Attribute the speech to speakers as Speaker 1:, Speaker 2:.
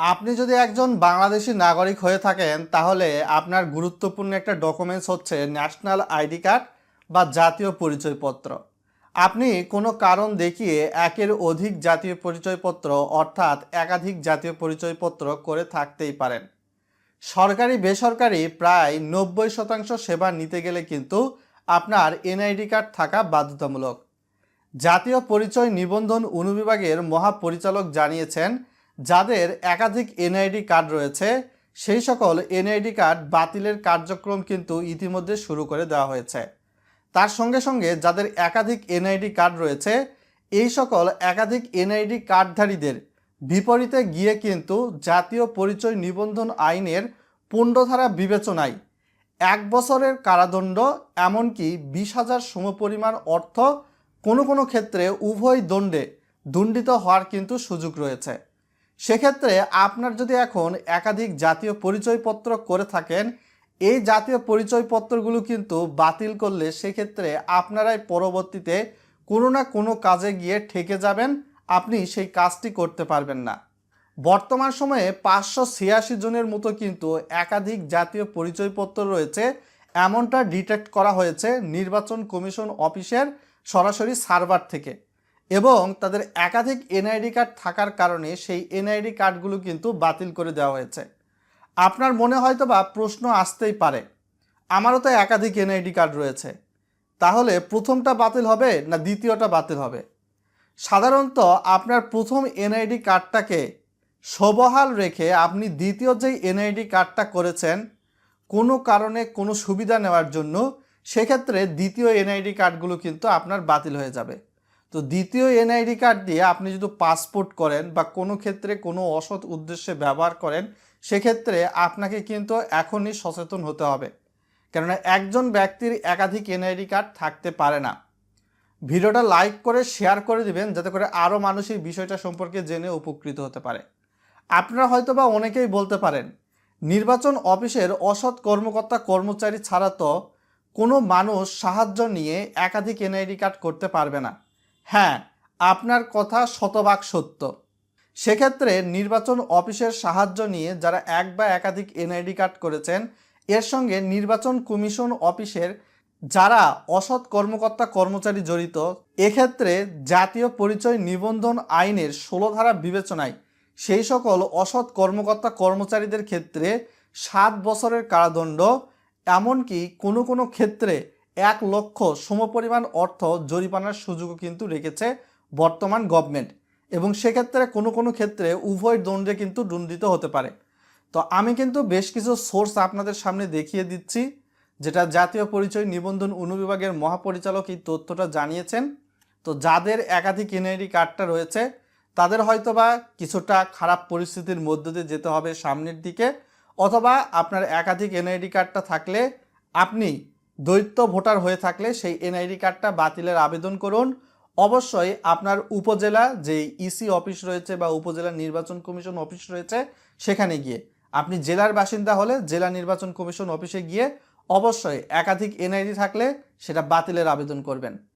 Speaker 1: আপনি যদি একজন বাংলাদেশি নাগরিক হয়ে থাকেন, তাহলে আপনার গুরুত্বপূর্ণ একটা ডকুমেন্টস হচ্ছে ন্যাশনাল আইডি কার্ড বা জাতীয় পরিচয়পত্র। আপনি কোনো কারণ দেখিয়ে একের অধিক জাতীয় পরিচয়পত্র অর্থাৎ একাধিক জাতীয় পরিচয়পত্র করে থাকতেই পারেন। সরকারি, বেসরকারি প্রায় নব্বই শতাংশ সেবা নিতে গেলে কিন্তু আপনার এনআইডি কার্ড থাকা বাধ্যতামূলক। জাতীয় পরিচয় নিবন্ধন অনুবিভাগের মহাপরিচালক জানিয়েছেন যাদের একাধিক এনআইডি কার্ড রয়েছে, সেই সকল এনআইডি কার্ড বাতিলের কার্যক্রম কিন্তু ইতিমধ্যে শুরু করে দেওয়া হয়েছে। তার সঙ্গে সঙ্গে যাদের একাধিক এনআইডি কার্ড রয়েছে, এই সকল একাধিক এনআইডি কার্ডধারীদের বিপরীতে গিয়ে কিন্তু জাতীয় পরিচয় নিবন্ধন আইনের পুণ্ডধারা বিবেচনায় এক বছরের কারাদণ্ড, এমনকি বিশ হাজার সমপরিমাণ অর্থ কোনো কোনো ক্ষেত্রে উভয় দণ্ডে দণ্ডিত হওয়ার কিন্তু সুযোগ রয়েছে। সেক্ষেত্রে আপনার যদি এখন একাধিক জাতীয় পরিচয়পত্র করে থাকেন, এই জাতীয় পরিচয়পত্রগুলো কিন্তু বাতিল করলে সেক্ষেত্রে আপনারাই পরবর্তীতে কোনো না কোনো কাজে গিয়ে ঠেকে যাবেন, আপনি সেই কাজটি করতে পারবেন না। বর্তমান সময়ে পাঁচশো ছিয়াশি জনের মতো কিন্তু একাধিক জাতীয় পরিচয়পত্র রয়েছে, এমনটা ডিটেক্ট করা হয়েছে নির্বাচন কমিশন অফিসের সরাসরি সার্ভার থেকে। এবং তাদের একাধিক এনআইডি কার্ড থাকার কারণে সেই এনআইডি কার্ডগুলো কিন্তু বাতিল করে দেওয়া হয়েছে। আপনার মনে হয়তো বা প্রশ্ন আসতেই পারে, আমারও তো একাধিক এনআইডি কার্ড রয়েছে, তাহলে প্রথমটা বাতিল হবে না দ্বিতীয়টা বাতিল হবে? সাধারণত আপনার প্রথম এনআইডি কার্ডটাকে সবহাল রেখে আপনি দ্বিতীয় যেই এনআইডি কার্ডটা করেছেন, কোনো কারণে কোনো সুবিধা নেওয়ার জন্য, সেক্ষেত্রে দ্বিতীয় এনআইডি কার্ডগুলো কিন্তু আপনার বাতিল হয়ে যাবে। তো দ্বিতীয় এনআইডি কার্ড দিয়ে আপনি যদি পাসপোর্ট করেন বা কোনো ক্ষেত্রে কোনো অসৎ উদ্দেশ্যে ব্যবহার করেন, সেক্ষেত্রে আপনাকে কিন্তু এখনই সচেতন হতে হবে। কেননা একজন ব্যক্তির একাধিক এনআইডি কার্ড থাকতে পারে না। ভিডিওটা লাইক করে, শেয়ার করে দিবেন, যাতে করে আরও মানুষ এই বিষয়টা সম্পর্কে জেনে উপকৃত হতে পারে। আপনারা হয়তো বা অনেকেই বলতে পারেন, নির্বাচন অফিসের অসৎ কর্মকর্তা কর্মচারী ছাড়া তো কোনো মানুষ সাহায্য নিয়ে একাধিক এনআইডি কার্ড করতে পারবে না। হ্যাঁ আপনার কথা শতভাগ সত্য। সেক্ষেত্রে নির্বাচন অফিসের সাহায্য নিয়ে যারা এক বা একাধিক এনআইডি কার্ড করেছেন, এর সঙ্গে নির্বাচন কমিশন অফিসের যারা অসৎ কর্মকর্তা কর্মচারী জড়িত, এক্ষেত্রে জাতীয় পরিচয় নিবন্ধন আইনের ষোলো ধারা বিবেচনায় সেই সকল অসৎ কর্মকর্তা কর্মচারীদের ক্ষেত্রে সাত বছরের কারাদণ্ড, এমনকি কোনো কোনো ক্ষেত্রে এক লক্ষ সমপরিমাণ অর্থ জরিমানার সুযোগও কিন্তু রেখেছে বর্তমান গভর্নমেন্ট এবং সেক্ষেত্রে কোনো কোনো ক্ষেত্রে উভয় দণ্ডে কিন্তু দণ্ডিত হতে পারে। তো আমি কিন্তু বেশ কিছু সোর্স আপনাদের সামনে দেখিয়ে দিচ্ছি, যেটা জাতীয় পরিচয় নিবন্ধন অনুবিভাগের মহাপরিচালক এই তথ্যটা জানিয়েছেন। তো যাদের একাধিক এনআইডি কার্ডটা রয়েছে, তাদের হয়তোবা কিছুটা খারাপ পরিস্থিতির মধ্য দিয়ে যেতে হবে সামনের দিকে, অথবা আপনার একাধিক এনআইডি কার্ডটা থাকলে আপনি দ্বৈত ভোটার হয়ে থাকলে সেই এনআইডি কার্ডটা বাতিলের আবেদন করুন। অবশ্যই আপনার উপজেলা যে ইসি অফিস রয়েছে বা উপজেলা নির্বাচন কমিশন অফিস রয়েছে, সেখানে গিয়ে। আপনি জেলার বাসিন্দা হলে জেলা নির্বাচন কমিশন অফিসে গিয়ে অবশ্যই একাধিক এনআইডি থাকলে সেটা বাতিলের আবেদন করবেন।